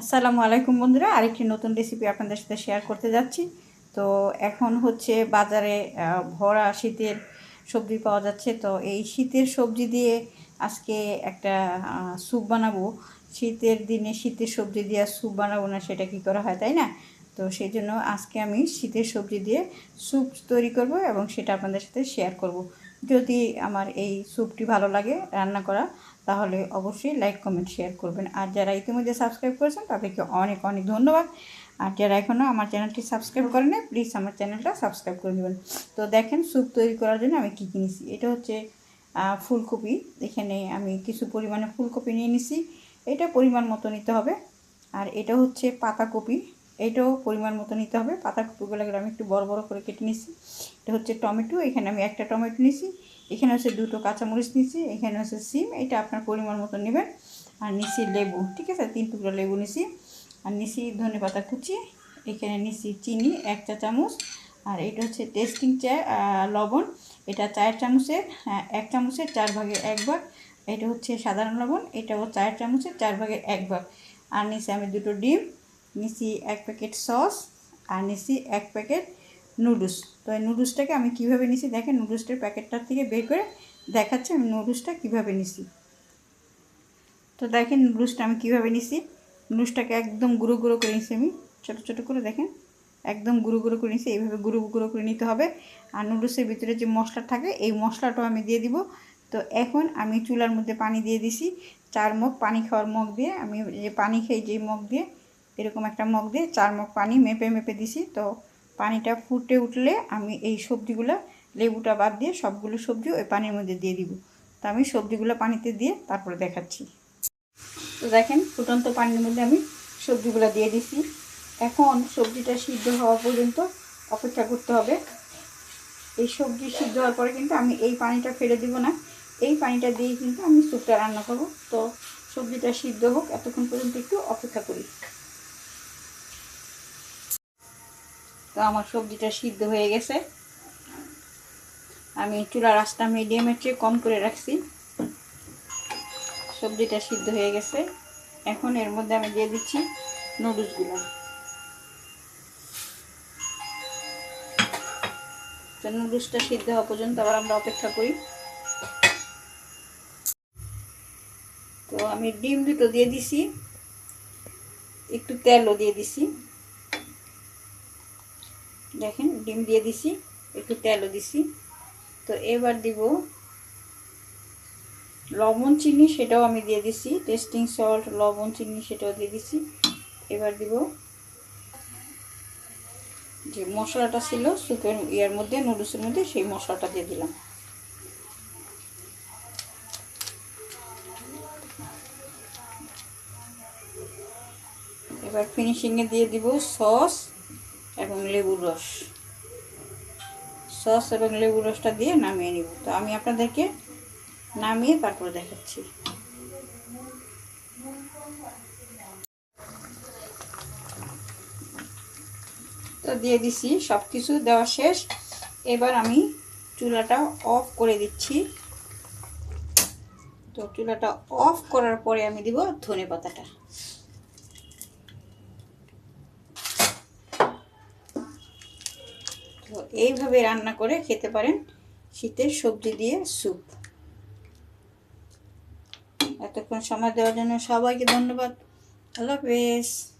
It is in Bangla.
আসসালামু আলাইকুম বন্ধুরা, আরেকটি নতুন রেসিপি আপনাদের সাথে শেয়ার করতে যাচ্ছি। তো এখন হচ্ছে বাজারে ভরা শীতের সবজি পাওয়া যাচ্ছে। তো এই শীতের সবজি দিয়ে আজকে একটা স্যুপ বানাবো। শীতের দিনে শীতের সবজি দিয়ে স্যুপ বানাবো না, সেটা কি করা হয়, তাই না? তো সেই জন্য আজকে আমি শীতের সবজি দিয়ে স্যুপ তৈরি করব এবং সেটা আপনাদের সাথে শেয়ার করব। যদি আমার এই স্যুপটি ভালো লাগে রান্না করা, তাহলে অবশ্যই লাইক কমেন্ট শেয়ার করবেন। আর যারা ইতিমধ্যে সাবস্ক্রাইব করেছেন, তাদেরকে অনেক অনেক ধন্যবাদ। আর যারা এখনও আমার চ্যানেলটি সাবস্ক্রাইব করেন প্লিজ আমার চ্যানেলটা সাবস্ক্রাইব করে দেবেন। তো দেখেন স্যুপ তৈরি করার জন্য আমি কী কিনেছি। এটা হচ্ছে ফুলকপি। এখানে আমি কিছু পরিমাণে ফুলকপি নিয়ে নিছি। এটা পরিমাণ মতো নিতে হবে। আর এটা হচ্ছে পাতাকপি। এটাও পরিমাণ মতো নিতে হবে। পাতাকপিগুলো আমি একটু বড় বড় করে কেটে নিছি এটা হচ্ছে টমেটো এখানে আমি একটা টমেটো নিছি এখানে হচ্ছে দুটো কাঁচামরিচ নিছি এখানে হচ্ছে সিম এটা আপনার পরিমাণ মতো নেবেন। আর নিছি লেবু ঠিক আছে? তিন টুকরো লেবু নিছি আর নিছি ধনে পাতা কুচি এখানে নিছি চিনি এক চা চামচ। আর এটা হচ্ছে টেস্টিং চা লবণ। এটা চায়ের চামচের আহ, এক চামচের চার ভাগের এক ভাগ। এটা হচ্ছে সাধারণ লবণ এটাও চায়ের চামচের চার ভাগের এক ভাগ। আর নিছি আমি দুটো ডিম। নিছি এক প্যাকেট সস আর নিছি এক প্যাকেট নুডলস। তো এই নুডলসটাকে আমি কীভাবে নিছি? দেখেন নুডলসটার প্যাকেটটার থেকে বের করে দেখাচ্ছে আমি নুডলসটা কীভাবে নিছি। তো দেখেন, নুডলসটা আমি কীভাবে নিছি? নুডলসটাকে একদম গুঁড়ো গুঁড়ো করে নিছি আমি। ছোটো ছোটো করে দেখেন, একদম গুঁড়ো গুঁড়ো করে নিছি। এইভাবে গুঁড়ো গুঁড়ো করে নিতে হবে। আর নুডলসের ভিতরে যে মশলা থাকে, এই মশলাটাও আমি দিয়ে দিব। তো এখন আমি চুলার মধ্যে পানি দিয়ে দিছি। চার মগ পানি খাওয়ার মগ দিয়ে, আমি যে পানি খাই যে মগ দিয়ে এরকম একটা মগ দিয়ে চার মগ পানি মেপে মেপে দিছি। তো পানিটা ফুটে উঠলে আমি এই সবজিগুলো লেবুটা বাদ দিয়ে সবগুলো সবজি ওই পানির মধ্যে দিয়ে দিব। তো আমি সবজিগুলো পানিতে দিয়ে তারপরে দেখাচ্ছি। তো দেখেন, ফুটন্ত পানির মধ্যে আমি সবজিগুলো দিয়ে দিছি। এখন সবজিটা সিদ্ধ হওয়া পর্যন্ত অপেক্ষা করতে হবে। এই সবজি সিদ্ধ হওয়ার পরে কিন্তু আমি এই পানিটা ফেলে দিব না। এই পানিটা দিয়ে কিন্তু আমি স্যুপটা রান্না করব। তো সবজিটা সিদ্ধ হোক, এতক্ষণ পর্যন্ত একটু অপেক্ষা করি। তো আমার সবজিটা সিদ্ধ হয়ে গেছে। আমি চুলার আঁচটা মিডিয়ামের চেয়ে কম করে রাখছি। সবজিটা সিদ্ধ হয়ে গেছে। এখন এর মধ্যে আমি দিয়ে দিচ্ছি নুডলসগুলো। তো নুডলসটা সিদ্ধ হওয়া পর্যন্ত আবার আমরা অপেক্ষা করি। তো আমি ডিম দুটো দিয়ে দিছি। একটু তেলও দিয়ে দিছি। দেখেন, ডিম দিয়ে দিছি, একটু তেলও দিছি। তো এবার দিব লবণ চিনি, সেটাও আমি দিয়ে দিছি। টেস্টিং সল্ট লবণ, চিনি, সেটাও দিয়ে দিছি। এবার দিব যে মশলাটা ছিল স্যুপের ইয়ার মধ্যে, নুডলসের মধ্যে, সেই মশলাটা দিয়ে দিলাম। এবার ফিনিশিংয়ে দিয়ে দিব সস। এবং লেবুর রস। সস এবং লেবুর রসটা দিয়ে নামিয়ে নিব। তো আমি আপনাদেরকে নামিয়ে তারপরে দেখাচ্ছি। তো দিয়ে দিছি সব কিছু দেওয়া শেষ। এবার আমি চুলাটা অফ করে দিচ্ছি। তো চুলাটা অফ করার পরে আমি দিব ধনে পাতাটা তো এইভাবে রান্না করে খেতে পারেন শীতের সবজি দিয়ে স্যুপ। এতক্ষণ সময় দেওয়ার জন্য সবাইকে ধন্যবাদ। আল্লাহ হাফেজ।